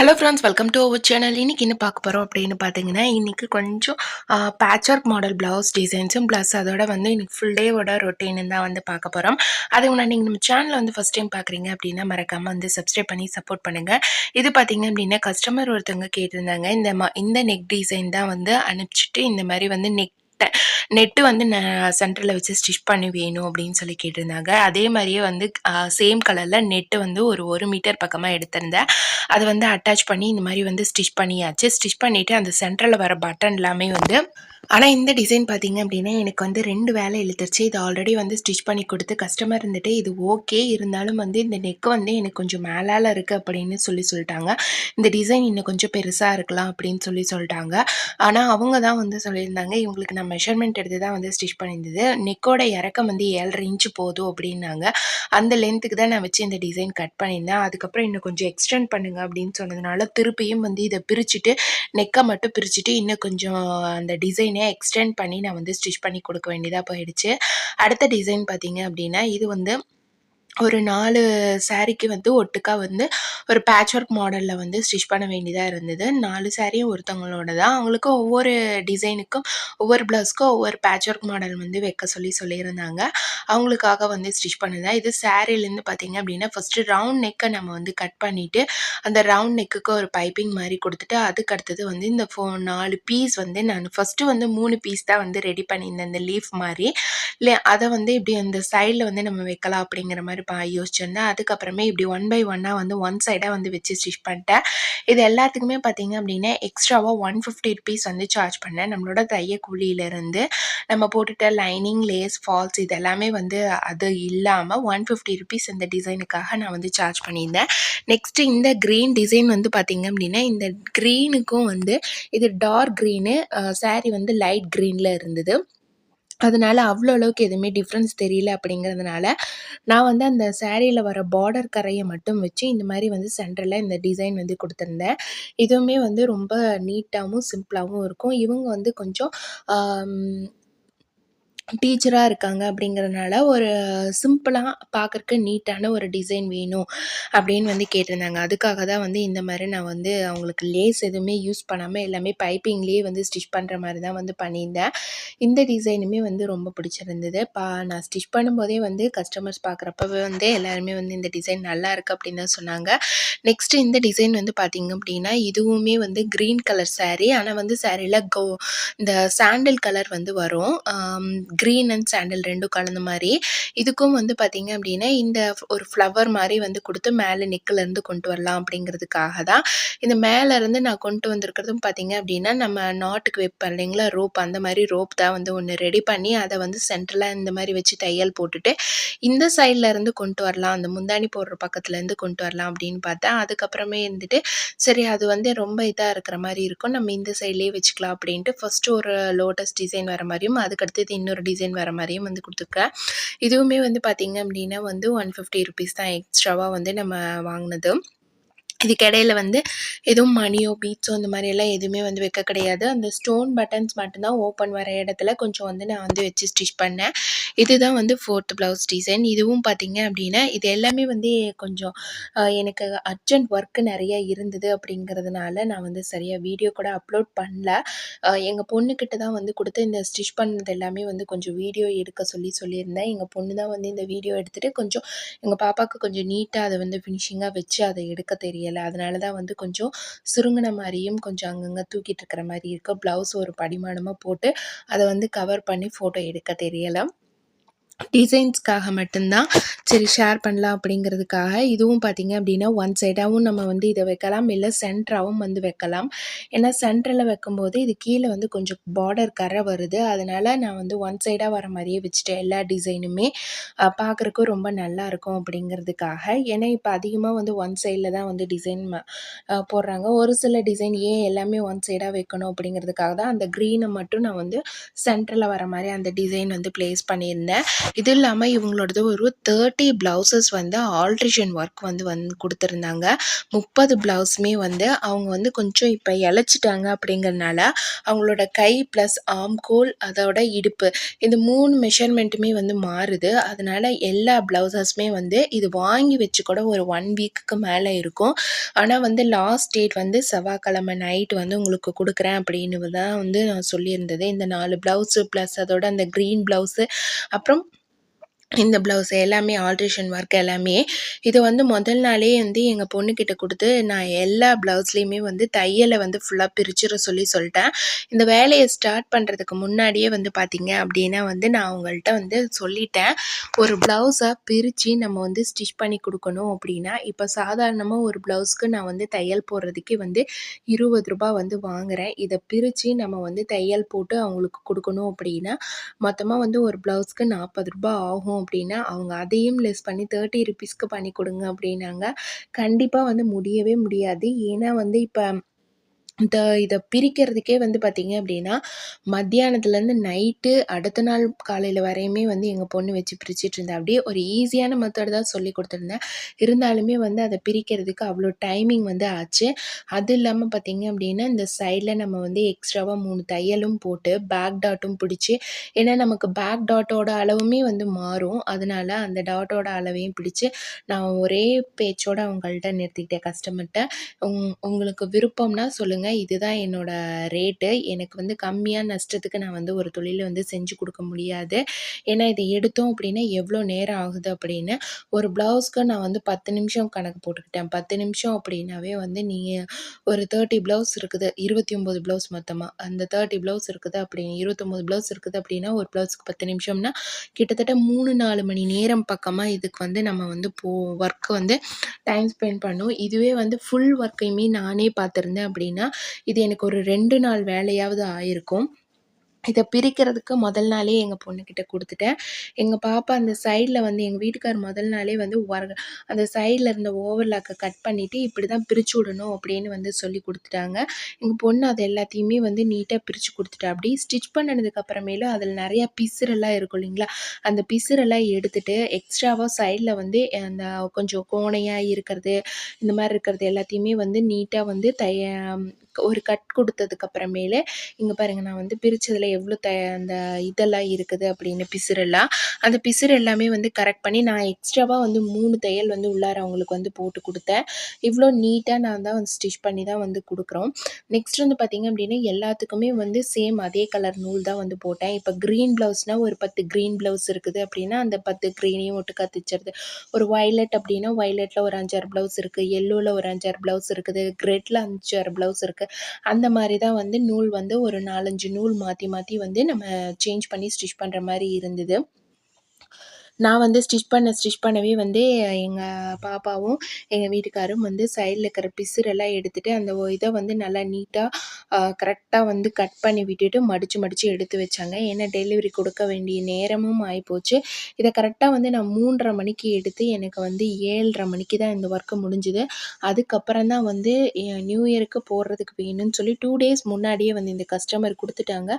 Hello friends welcome to our channel இன்னைக்கு என்ன பார்க்க போகிறோம் அப்படின்னு பார்த்தீங்கன்னா இன்றைக்கி கொஞ்சம் பேட்ச் ஒர்க் மாடல் ப்ளவுஸ் டிசைன்ஸும் ப்ளஸ் அதோட வந்து இன்னைக்கு ஃபுல் டேவோட ரொட்டீன் தான் வந்து பார்க்க போகிறோம் அதுக்கு முன்னாடி நீங்கள் நம்ம சேனலில் வந்து ஃபஸ்ட் டைம் பார்க்குறீங்க அப்படின்னா மறக்காமல் வந்து சப்ஸ்கிரைப் பண்ணி சப்போர்ட் பண்ணுங்கள் இது பார்த்தீங்க அப்படின்னா கஸ்டமர் ஒருத்தவங்க கேட்டிருந்தாங்க இந்த மா இந்த நெக் டிசைன் தான் வந்து அனுப்பிச்சிட்டு இந்த மாதிரி வந்து நெக் நெட்டு வந்து நான் சென்டரில் வச்சு ஸ்டிச் பண்ணி வேணும் அப்படின்னு சொல்லி கேட்டிருந்தாங்க. அதே மாதிரியே வந்து சேம் கலரில் நெட்டு வந்து ஒரு ஒரு மீட்டர் பக்கமாக எடுத்திருந்தேன். அதை வந்து அட்டாச் பண்ணி இந்த மாதிரி வந்து ஸ்டிச் பண்ணியாச்சு. ஸ்டிச் பண்ணிவிட்டு அந்த சென்டரில் வர பட்டன் எல்லாமே வந்து ஆனால் இந்த டிசைன் பார்த்தீங்க அப்படின்னா எனக்கு வந்து ரெண்டு வேலை இழுத்துருச்சு. இது ஆல்ரெடி வந்து ஸ்டிச் பண்ணி கொடுத்து கஸ்டமர் இருந்துட்டு இது ஓகே இருந்தாலும் வந்து இந்த நெக் வந்து எனக்கு கொஞ்சம் மேலால் இருக்குது அப்படின்னு சொல்லி சொல்லிட்டாங்க. இந்த டிசைன் இன்னும் கொஞ்சம் பெருசாக இருக்கலாம் அப்படின்னு சொல்லி சொல்லிட்டாங்க. ஆனால் அவங்க தான் வந்து சொல்லியிருந்தாங்க இவங்களுக்கு நான் மெஷர்மெண்ட் எடுத்து தான் வந்து ஸ்டிச் பண்ணியிருந்தது. நெக்கோட இறக்கம் வந்து ஏழரை இன்ச்சு போதும் அப்படின்னாங்க. அந்த லென்த்துக்கு தான் நான் வச்சு இந்த டிசைன் கட் பண்ணியிருந்தேன். அதுக்கப்புறம் இன்னும் கொஞ்சம் எக்ஸ்டெண்ட் பண்ணுங்கள் அப்படின்னு சொன்னதுனால திருப்பியும் வந்து இதை பிரிச்சுட்டு நெக்கை மட்டும் பிரிச்சுட்டு இன்னும் கொஞ்சம் அந்த டிசைனை எக்ஸ்டெண்ட் பண்ணி நான் வந்து ஸ்டிச் பண்ணி கொடுக்க வேண்டியதாக போயிடுச்சு. அடுத்த டிசைன் பார்த்தீங்க அப்படின்னா இது வந்து ஒரு நாலு சாரீக்கு வந்து ஒட்டுக்கா வந்து ஒரு பேட்ச் ஒர்க் மாடலில் வந்து ஸ்டிச் பண்ண வேண்டியதாக இருந்தது. நாலு சாரியும் ஒருத்தவங்களோட தான் அவங்களுக்கு ஒவ்வொரு டிசைனுக்கும் ஒவ்வொரு ப்ளவுஸ்க்கும் ஒவ்வொரு பேட்ச் ஒர்க் மாடல் வந்து வைக்க சொல்லி சொல்லியிருந்தாங்க. அவங்களுக்காக வந்து ஸ்டிச் பண்ணுதான் இது சாரீலேருந்து பார்த்தீங்க அப்படின்னா ஃபஸ்ட்டு ரவுண்ட் நெக்கை நம்ம வந்து கட் பண்ணிவிட்டு அந்த ரவுண்ட் நெக்குக்கு ஒரு பைப்பிங் மாதிரி கொடுத்துட்டு அதுக்கு அடுத்தது வந்து இந்த ஃபோ நாலு பீஸ் வந்து நான் ஃபஸ்ட்டு வந்து மூணு பீஸ் தான் வந்து ரெடி பண்ணியிருந்தேன். இந்த லீஃப் மாதிரி. இல்லை அதை வந்து இப்படி அந்த சைடில் வந்து நம்ம வைக்கலாம் அப்படிங்கிற மாதிரி யோசிச்சிருந்தேன் அதுக்கப்புறமே இப்படி ஒன் பை ஒன்னாக வந்து ஒன் சைடாக வந்து வச்சு ஸ்டிச் பண்ணிட்டேன். இது எல்லாத்துக்குமே பார்த்தீங்க அப்படின்னா எக்ஸ்ட்ராவாக ஒன் ஃபிஃப்டி ருபீஸ் வந்து சார்ஜ் பண்ணேன். நம்மளோட தைய கூலியிலேருந்து நம்ம போட்டுட்ட லைனிங் லேஸ் ஃபால்ஸ் இது எல்லாமே வந்து அது இல்லாமல் ஒன் ஃபிஃப்டி ருபீஸ் இந்த டிசைனுக்காக நான் வந்து சார்ஜ் பண்ணியிருந்தேன். நெக்ஸ்ட்டு இந்த க்ரீன் டிசைன் வந்து பார்த்திங்க அப்படின்னா இந்த க்ரீனுக்கும் வந்து இது டார்க் க்ரீனு சாரீ வந்து லைட் க்ரீனில் இருந்தது. அதனால அவ்வளோ அளவுக்கு எதுவுமே டிஃப்ரென்ஸ் தெரியல அப்படிங்கிறதுனால நான் வந்து அந்த சேரீயில் வர பார்டர் கரையை மட்டும் வச்சு இந்த மாதிரி வந்து சென்டரில் இந்த டிசைன் வந்து கொடுத்துருந்தேன். இதுவுமே வந்து ரொம்ப நீட்டாகவும் சிம்பிளாகவும் இருக்கும். இவங்க வந்து கொஞ்சம் டீச்சராக இருக்காங்க அப்படிங்கிறதுனால ஒரு சிம்பிளாக பார்க்குறக்கு நீட்டான ஒரு டிசைன் வேணும் அப்படின்னு வந்து கேட்டிருந்தாங்க. அதுக்காக தான் வந்து இந்த மாதிரி நான் வந்து அவங்களுக்கு லேஸ் எதுவுமே யூஸ் பண்ணாமல் எல்லாமே பைப்பிங்லேயே வந்து ஸ்டிச் பண்ணுற மாதிரி தான் வந்து பண்ணியிருந்தேன். இந்த டிசைனுமே வந்து ரொம்ப பிடிச்சிருந்தது. பா நான் ஸ்டிச் பண்ணும்போதே வந்து கஸ்டமர்ஸ் பார்க்குறப்பவே வந்து எல்லாருமே வந்து இந்த டிசைன் நல்லா இருக்குது அப்படின்னு தான் சொன்னாங்க. நெக்ஸ்ட்டு இந்த டிசைன் வந்து பார்த்திங்க அப்படின்னா இதுவுமே வந்து க்ரீன் கலர் சாரீ ஆனால் வந்து சாரியில் கோ இந்த சாண்டில் கலர் வந்து வரும். க்ரீன் அண்ட் சாண்டில் ரெண்டும் கலந்த மாதிரி. இதுக்கும் வந்து பார்த்திங்க அப்படின்னா இந்த ஒரு ஃப்ளவர் மாதிரி வந்து கொடுத்து மேலே நெக்கிலேருந்து கொண்டு வரலாம் அப்படிங்கிறதுக்காக தான். இந்த மேலேருந்து நான் கொண்டு வந்திருக்கிறதும் பார்த்திங்க அப்படின்னா நம்ம நாட்டுக்கு வைப்பேன் இல்லைங்களா ரோப் அந்த மாதிரி ரோப் தான் வந்து ஒன்று ரெடி பண்ணி அதை வந்து சென்டரில் இந்த மாதிரி வச்சு தையல் போட்டுட்டு இந்த சைடில் இருந்து கொண்டு வரலாம். அந்த முந்தாணி போடுற பக்கத்துலேருந்து கொண்டு வரலாம் அப்படின்னு பார்த்தேன். அதுக்கப்புறமே இருந்துட்டு சரி அது வந்து ரொம்ப இதாக இருக்கிற மாதிரி இருக்கும். நம்ம இந்த சைட்லேயே வச்சுக்கலாம் அப்படின்ட்டு ஃபஸ்ட்டு ஒரு லோட்டஸ் டிசைன் வர மாதிரியும் அதுக்கடுத்தது இன்னொரு டிசைன் வர மாதிரியும் வந்து கொடுத்துருக்கேன் இதுவுமே வந்து பார்த்திங்க அப்படின்னா வந்து ஒன் ஃபிஃப்டி ருபீஸ் தான் எக்ஸ்ட்ராவாக வந்து நம்ம வாங்கினது. இதுக்கு இடையில வந்து எதுவும் மணியோ பீட்ஸோ இந்த மாதிரியெல்லாம் எதுவுமே வந்து வைக்க கிடையாது. அந்த ஸ்டோன் பட்டன்ஸ் மட்டும்தான் ஓப்பன் வர இடத்துல கொஞ்சம் வந்து நான் வந்து வச்சு ஸ்டிச் பண்ணேன். இதுதான் வந்து ஃபோர்த் ப்ளவுஸ் டிசைன் இதுவும் பார்த்தீங்க அப்படின்னா இது எல்லாமே வந்து கொஞ்சம் எனக்கு அர்ஜென்ட் ஒர்க்கு நிறைய இருந்தது அப்படிங்கிறதுனால நான் வந்து சரியாக வீடியோ கூட அப்லோட் பண்ணல. எங்கள் பொண்ணுக்கிட்ட தான் வந்து கொடுத்து இந்த ஸ்டிச் பண்ணது எல்லாமே வந்து கொஞ்சம் வீடியோ எடுக்க சொல்லி சொல்லியிருந்தேன். எங்கள் பொண்ணு தான் வந்து இந்த வீடியோ எடுத்துகிட்டு கொஞ்சம் எங்கள் பாப்பாவுக்கு கொஞ்சம் நீட்டாக அதை வந்து ஃபினிஷிங்காக வச்சு அதை எடுக்க தெரியலை. அதனால தான் வந்து கொஞ்சம் சுருங்கின மாதிரியும் கொஞ்சம் அங்கங்கே தூக்கிட்டு இருக்கிற மாதிரி இருக்கும் ப்ளவுஸ் ஒரு படிமானமாக போட்டு அதை வந்து கவர் பண்ணி ஃபோட்டோ எடுக்க தெரியலை. டிசைன்ஸ்க்காக மட்டும்தான். சரி ஷேர் பண்ணலாம் அப்படிங்கிறதுக்காக. இதுவும் பார்த்திங்க அப்படின்னா ஒன் சைடாகவும் நம்ம வந்து இதை வைக்கலாம். இல்லை சென்டராகவும் வந்து வைக்கலாம். ஏன்னா சென்டரில் வைக்கும்போது இது கீழே வந்து கொஞ்சம் பார்டர் கரை வருது. அதனால் நான் வந்து ஒன் சைடாக வர மாதிரியே வச்சுட்டேன். எல்லா டிசைனுமே பார்க்குறக்கும் ரொம்ப நல்லா இருக்கும் அப்படிங்கிறதுக்காக. ஏன்னா இப்போ அதிகமாக வந்து ஒன் சைடில் தான் வந்து டிசைன் போடுறாங்க. ஒரு சில டிசைன் ஏன் எல்லாமே ஒன் சைடாக வைக்கணும் அப்படிங்கிறதுக்காக தான் அந்த க்ரீனை மட்டும் நான் வந்து சென்டரில் வர மாதிரி அந்த டிசைன் வந்து ப்ளேஸ் பண்ணியிருந்தேன். இது இல்லாமல் இவங்களோடது ஒரு தேர்ட்டி ப்ளவுசஸ் வந்து ஆல்ட்ரேஷன் ஒர்க் வந்து வந்து கொடுத்துருந்தாங்க. முப்பது ப்ளவுஸுமே வந்து அவங்க வந்து கொஞ்சம் இப்போ இழைச்சிட்டாங்க அப்படிங்கிறனால அவங்களோட கை ப்ளஸ் ஆம்கோல் அதோட இடுப்பு இந்த மூணு மெஷர்மெண்ட்டுமே வந்து மாறுது. அதனால் எல்லா ப்ளவுசஸுமே வந்து இது வாங்கி வச்சு கூட ஒரு ஒன் வீக்குக்கு மேலே இருக்கும். ஆனால் வந்து லாஸ்ட் டேட் வந்து செவ்வாய்க்கிழமை நைட் வந்து உங்களுக்கு கொடுக்குறேன் அப்படின்னு தான் வந்து நான் சொல்லியிருந்தது. இந்த நாலு ப்ளவுஸு ப்ளஸ் அதோட அந்த க்ரீன் ப்ளவுஸு அப்புறம் இந்த ப்ளவுஸ் எல்லாமே ஆல்ட்ரேஷன் ஒர்க் எல்லாமே இது வந்து முதல் நாளே வந்து எங்கள் பொண்ணுக்கிட்ட கொடுத்து நான் எல்லா ப்ளவுஸ்லேயுமே வந்து தையலை வந்து ஃபுல்லாக பிரிச்சிட சொல்லி சொல்லிட்டேன். இந்த வேலையை ஸ்டார்ட் பண்ணுறதுக்கு முன்னாடியே வந்து பார்த்திங்க அப்படின்னா வந்து நான் அவங்கள்ட்ட வந்து சொல்லிட்டேன். ஒரு ப்ளவுஸை பிரித்து நம்ம வந்து ஸ்டிச் பண்ணி கொடுக்கணும் அப்படின்னா இப்போ சாதாரணமாக ஒரு ப்ளவுஸ்க்கு நான் வந்து தையல் போடுறதுக்கே வந்து இருபது ரூபா வந்து வாங்குகிறேன் இதை பிரித்து நம்ம வந்து தையல் போட்டு அவங்களுக்கு கொடுக்கணும் அப்படின்னா மொத்தமாக வந்து ஒரு ப்ளவுஸ்க்கு நாற்பது ரூபா ஆகும் அப்படின்னா அவங்க அதையும் லெஸ் பண்ணி தேர்ட்டி ருபீஸ்க்கு பண்ணி கொடுங்க அப்படின்னாங்க. கண்டிப்பாக வந்து முடியவே முடியாது. ஏன்னா வந்து இப்போ இந்த இதை பிரிக்கிறதுக்கே வந்து பார்த்திங்க அப்படின்னா மத்தியானத்துலேருந்து நைட்டு அடுத்த நாள் காலையில் வரையுமே வந்து எங்கள் பொண்ணு வச்சு பிரிச்சுட்டு இருந்தா. அப்படியே ஒரு ஈஸியான மெத்தட் தான் சொல்லி கொடுத்துருந்தேன். இருந்தாலுமே வந்து அதை பிரிக்கிறதுக்கு அவ்வளோ டைமிங் வந்து ஆச்சு. அது இல்லாமல் பார்த்திங்க அப்படின்னா இந்த சைடில் நம்ம வந்து எக்ஸ்ட்ராவாக மூணு தையலும் போட்டு பேக் டாட்டும் பிடிச்சி ஏன்னா நமக்கு பேக் டாட்டோட அளவுமே வந்து மாறும். அதனால் அந்த டாட்டோட அளவையும் பிடிச்சி நான் ஒரே பேச்சோடு அவங்கள்ட்ட நிறுத்திக்கிட்டேன். கஸ்டமர்கிட்ட உங் உங்களுக்கு விருப்பம்னா சொல்லுங்கள் இதுதான் என்னோட ரேட்டு எனக்கு வந்து கம்மியாக நஷ்டத்துக்கு நான் வந்து ஒரு தொழிலை வந்து செஞ்சு கொடுக்க முடியாது. ஏன்னா இதை எடுத்தோம் அப்படின்னா எவ்வளோ நேரம் ஆகுது அப்படின்னு. ஒரு ப்ளவுஸ்க்கு நான் வந்து பத்து நிமிஷம் கணக்கு போட்டுக்கிட்டேன். பத்து நிமிஷம் அப்படின்னாவே வந்து நீங்கள் ஒரு தேர்ட்டி ப்ளவுஸ் இருக்குது இருபத்தி ஒம்பது ப்ளவுஸ் மொத்தமாக அந்த தேர்ட்டி ப்ளவுஸ் இருக்குது அப்படின்னு இருபத்தொம்போது ப்ளவுஸ் இருக்குது அப்படின்னா ஒரு ப்ளவுஸ்க்கு பத்து நிமிஷம்னா கிட்டத்தட்ட மூணு நாலு மணி நேரம் பக்கமாக இதுக்கு வந்து நம்ம வந்து போ ஒர்க்கு வந்து டைம் ஸ்பெண்ட் பண்ணும். இதுவே வந்து ஃபுல் ஒர்க்கையுமே நானே பார்த்துருந்தேன் அப்படின்னா இது எனக்கு ஒரு ரெண்டு நாள் வேலையாவது ஆயிருக்கும். இதை பிரிக்கிறதுக்கு முதல் நாளே எங்கள் பொண்ணுக்கிட்ட கொடுத்துட்டேன். எங்கள் பாப்பா அந்த சைடில் வந்து எங்கள் வீட்டுக்கார் முதல் நாளே வந்து ஒர் அந்த சைடில் இருந்த ஓவர்லாக்கை கட் பண்ணிவிட்டு இப்படி தான் பிரித்து விடணும் அப்படின்னு வந்து சொல்லி கொடுத்துட்டாங்க. எங்கள் பொண்ணு அது எல்லாத்தையுமே வந்து நீட்டாக பிரித்து கொடுத்துட்டா. அப்படி ஸ்டிச் பண்ணினதுக்கு அப்புறமேலும் அதில் நிறையா பிசுரெல்லாம் இருக்கும் இல்லைங்களா? அந்த பிசுரெல்லாம் எடுத்துகிட்டு எக்ஸ்ட்ராவாக சைடில் வந்து அந்த கொஞ்சம் கோணையாக இருக்கிறது இந்த மாதிரி இருக்கிறது எல்லாத்தையுமே வந்து நீட்டாக வந்து தைய ஒரு கட் கொடுத்ததுக்கு அப்புறமேலே இங்கே பாருங்கள் நான் வந்து பிரித்ததில் எவ்வளோ த அந்த இதெல்லாம் இருக்குது அப்படின்னு பிசுறெல்லாம் அந்த பிசுறு எல்லாமே வந்து கரெக்ட் பண்ணி நான் எக்ஸ்ட்ராவாக வந்து மூணு தையல் வந்து உள்ளார அவங்களுக்கு வந்து போட்டு கொடுத்தேன். இவ்வளோ நீட்டாக நான் தான் வந்து ஸ்டிச் பண்ணி தான் வந்து கொடுக்குறோம். நெக்ஸ்ட் வந்து பார்த்திங்க அப்படின்னா எல்லாத்துக்குமே வந்து சேம் அதே கலர் நூல் தான் வந்து போட்டேன். இப்போ க்ரீன் ப்ளவுஸ்னால் ஒரு பத்து க்ரீன் ப்ளவுஸ் இருக்குது அப்படின்னா அந்த பத்து க்ரீனையும் ஒட்டுக்கா தைச்சிருது. ஒரு வைலட் அப்படின்னா வைலட்டில் ஒரு அஞ்சாறு ப்ளவுஸ் இருக்குது எல்லோவில் ஒரு அஞ்சாறு ப்ளவுஸ் இருக்குது. கிரெட்டில் அஞ்சாறு ப்ளவுஸ் இருக்குது அந்த மாதிரி தான் வந்து நூல் வந்து ஒரு நாலஞ்சு நூல் மாற்றி மாற்றி வந்து நம்ம சேஞ்ச் பண்ணி ஸ்டிச் பண்ணுற மாதிரி இருந்தது. நான் வந்து ஸ்டிச் பண்ண ஸ்டிச் பண்ணவே வந்து எங்கள் பாப்பாவும் எங்கள் வீட்டுக்காரும் வந்து சைடில் இருக்கிற பிசுரெல்லாம் எடுத்துகிட்டு அந்த இதை வந்து நல்லா நீட்டாக கரெக்டாக வந்து கட் பண்ணி விட்டுட்டு மடித்து மடித்து எடுத்து வச்சாங்க. ஏன்னா டெலிவரி கொடுக்க வேண்டிய நேரமும் ஆகிப்போச்சு இதை கரெக்டாக வந்து நான் மூன்றரை மணிக்கு எடுத்து எனக்கு வந்து ஏழரை மணிக்கு தான் இந்த ஒர்க்கு முடிஞ்சுது. அதுக்கப்புறம் தான் வந்து நியூ இயருக்கு போடுறதுக்கு வேணும்னு சொல்லி டூ டேஸ் முன்னாடியே வந்து இந்த கஸ்டமர் கொடுத்துட்டாங்க.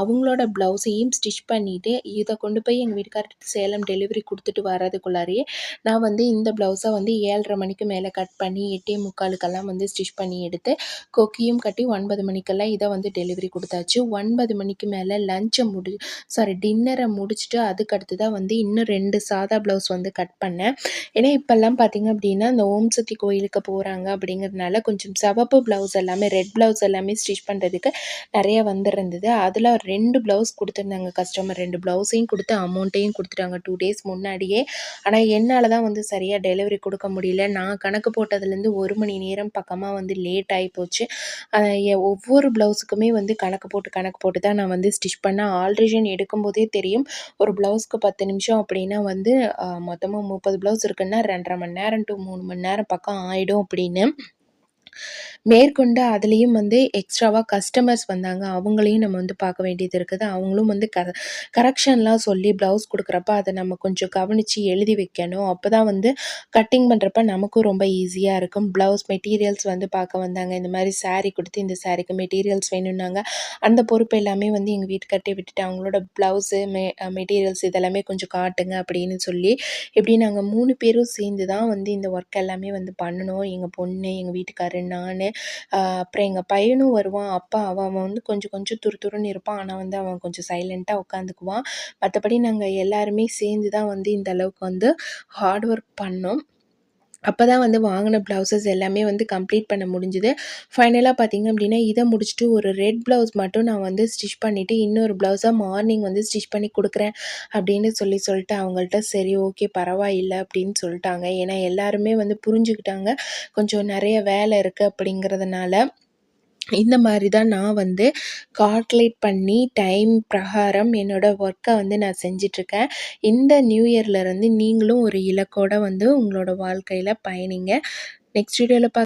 அவங்களோட ப்ளவுஸையும் ஸ்டிச் பண்ணிவிட்டு இதை கொண்டு போய் எங்கள் வீட்டுக்காரர் சேலம் டெலிவரி டெலிவரி கொடுத்துட்டு வர்றதுக்குள்ளாரையே நான் வந்து இந்த ப்ளவுஸை வந்து ஏழரை மணிக்கு மேலே கட் பண்ணி எட்டே முக்காலுக்கெல்லாம் வந்து ஸ்டிச் பண்ணி எடுத்து கொக்கியும் கட்டி ஒன்பது மணிக்கெல்லாம் இதை வந்து டெலிவரி கொடுத்தாச்சு. ஒன்பது மணிக்கு மேலே லஞ்சை முடி சாரி டின்னரை முடிச்சுட்டு அதுக்கடுத்து தான் வந்து இன்னும் ரெண்டு சாதா ப்ளவுஸ் வந்து கட் பண்ணேன். ஏன்னா இப்போல்லாம் பார்த்திங்க அப்படின்னா இந்த ஓம் சக்தி கோயிலுக்கு போகிறாங்க அப்படிங்கிறதுனால கொஞ்சம் சிவப்பு ப்ளவுஸ் எல்லாமே ரெட் ப்ளவுஸ் எல்லாமே ஸ்டிச் பண்ணுறதுக்கு நிறைய வந்துருந்தது. அதில் ரெண்டு ப்ளவுஸ் கொடுத்துருந்தாங்க கஸ்டமர் ரெண்டு ப்ளவுஸையும் கொடுத்து அமௌண்ட்டையும் கொடுத்துட்டாங்க. டூ டேஸ் முன்னாடியே. ஆனால் என்னால் தான் வந்து சரியாக டெலிவரி கொடுக்க முடியல. நான் கணக்கு போட்டதுலேருந்து ஒரு மணி நேரம் பக்கமாக வந்து லேட் ஆகி போச்சு. ஒவ்வொரு ப்ளவுஸுக்குமே வந்து கணக்கு போட்டு கணக்கு போட்டு தான் நான் வந்து ஸ்டிச் பண்ணேன். ஆல்ட்ரேஷன் எடுக்கும்போதே தெரியும். ஒரு ப்ளவுஸ்க்கு பத்து நிமிஷம் அப்படின்னா வந்து மொத்தமாக முப்பது ப்ளவுஸ் இருக்குன்னா ரெண்டரை மணி நேரம் டு மூணு மணி நேரம் பக்கம் ஆகிடும் அப்படின்னு. மேற்கொண்டு அதுலேயும் வந்து எக்ஸ்ட்ராவாக கஸ்டமர்ஸ் வந்தாங்க. அவங்களையும் நம்ம வந்து பார்க்க வேண்டியது இருக்குது. அவங்களும் வந்து க கரெக்ஷன்லாம் சொல்லி ப்ளவுஸ் கொடுக்குறப்ப அதை நம்ம கொஞ்சம் கவனித்து எழுதி வைக்கணும். அப்போ தான் வந்து கட்டிங் பண்ணுறப்ப நமக்கும் ரொம்ப ஈஸியாக இருக்கும். ப்ளவுஸ் மெட்டீரியல்ஸ் வந்து பார்க்க வந்தாங்க. இந்த மாதிரி சாரீ கொடுத்து இந்த சாரீக்கு மெட்டீரியல்ஸ் வேணும்னாங்க. அந்த பொறுப்பு எல்லாமே வந்து எங்கள் வீட்டுக்கிட்டே விட்டுட்டு அவங்களோட ப்ளவுஸு மெ மெட்டீரியல்ஸ் இதெல்லாமே கொஞ்சம் காட்டுங்க அப்படின்னு சொல்லி இப்படி நாங்கள் மூணு பேரும் சேர்ந்து தான் வந்து இந்த ஒர்க் எல்லாமே வந்து பண்ணணும். எங்கள் பொண்ணு எங்கள் வீட்டுக்காரு நான் அப்புறம் எங்கள் பையனும் வருவான் அப்பா அவன் அவன் வந்து கொஞ்சம் கொஞ்சம் துரு துருன்னு இருப்பான். ஆனால் வந்து அவன் கொஞ்சம் சைலண்ட்டாக உட்காந்துக்குவான். மற்றபடி நாங்கள் எல்லாருமே சேர்ந்து தான் வந்து இந்த அளவுக்கு வந்து ஹார்ட் ஒர்க் பண்ணோம். அப்போ தான் வந்து வாங்கின ப்ளவுசஸ் எல்லாமே வந்து கம்ப்ளீட் பண்ண முடிஞ்சுது. ஃபைனலாக பார்த்தீங்க அப்படின்னா இதை முடிச்சுட்டு ஒரு ரெட் ப்ளவுஸ் மட்டும் நான் வந்து ஸ்டிச் பண்ணிவிட்டு இன்னொரு ப்ளவுஸாக மார்னிங் வந்து ஸ்டிச் பண்ணி கொடுக்குறேன் அப்படின்னு சொல்லி சொல்லிட்டு அவங்கள்ட்ட சரி ஓகே பரவாயில்லை அப்படின்னு சொல்லிட்டாங்க. ஏன்னா எல்லாருமே வந்து புரிஞ்சுக்கிட்டாங்க. கொஞ்சம் நிறைய வேலை இருக்குது அப்படிங்கிறதுனால இந்த மாதிரி தான் நான் வந்து கால்குலேட் பண்ணி டைம் பிரகாரம் என்னோடய ஒர்க்கை வந்து நான் செஞ்சிட்ருக்கேன். இந்த நியூ இயர்லேருந்து நீங்களும் ஒரு இலக்கோட வந்து உங்களோட வாழ்க்கையில் பயணிங்க. நெக்ஸ்ட் வீடியோவில் பார்க்க